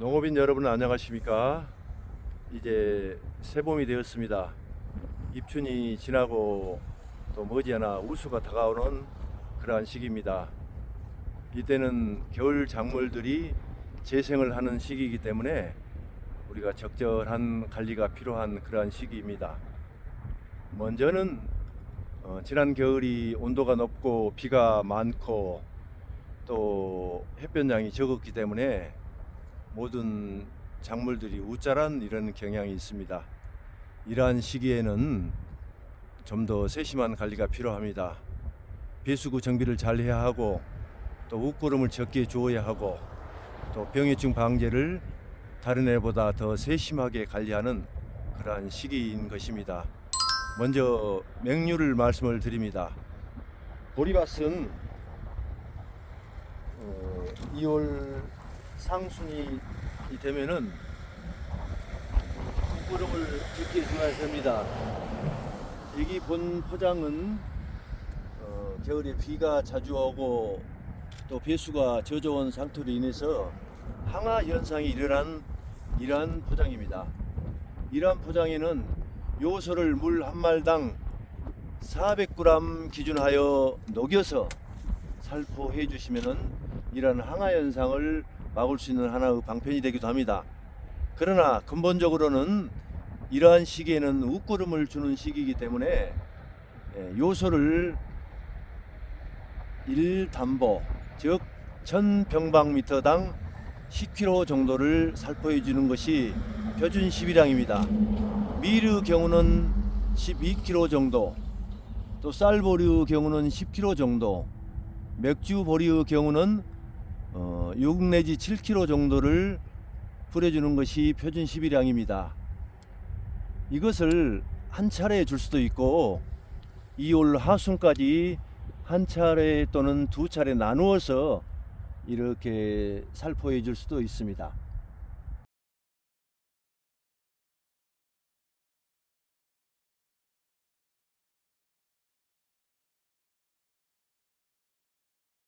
농업인 여러분 안녕하십니까? 이제 새봄이 되었습니다. 입춘이 지나고 또 머지않아 우수가 다가오는 그러한 시기입니다. 이때는 겨울 작물들이 재생을 하는 시기이기 때문에 우리가 적절한 관리가 필요한 그러한 시기입니다. 먼저는 어, 지난 겨울이 온도가 높고 비가 많고 또 햇볕량이 적었기 때문에 모든 작물들이 우짜란 이런 경향이 있습니다. 이러한 시기에는 좀 더 세심한 관리가 필요합니다. 배수구 정비를 잘 해야 하고 또 웃구름을 적게 주어야 하고 또 병해충 방제를 다른 해보다 더 세심하게 관리하는 그러한 시기인 것입니다. 먼저 맹류를 말씀을 드립니다. 보리밭은 어, 2월 상순이 되면은 국구름을 적게 줘야 됩니다. 여기 본 포장은 어, 겨울에 비가 자주 오고 또 배수가 젖어온 상태로 인해서 항아 현상이 일어난 이러한 포장입니다. 이러한 포장에는 요소를 물 한 말당 400g 기준하여 녹여서 살포해 주시면은 이러한 항아 현상을 막을 수 있는 하나의 방편이 되기도 합니다. 그러나 근본적으로는 이러한 시기에는 웃구름을 주는 시기이기 때문에 예, 요소를 1담보 즉 1000평방미터당 10kg 정도를 살포해 주는 것이 표준 11항입니다. 밀의 경우는 12kg 정도, 또 쌀보리의 경우는 10kg 정도, 맥주 보리의 경우는 어, 6 내지 7kg 정도를 뿌려주는 것이 표준 11항입니다. 이것을 한 차례 줄 수도 있고 2월 하순까지 한 차례 또는 두 차례 나누어서 이렇게 살포해 줄 수도 있습니다.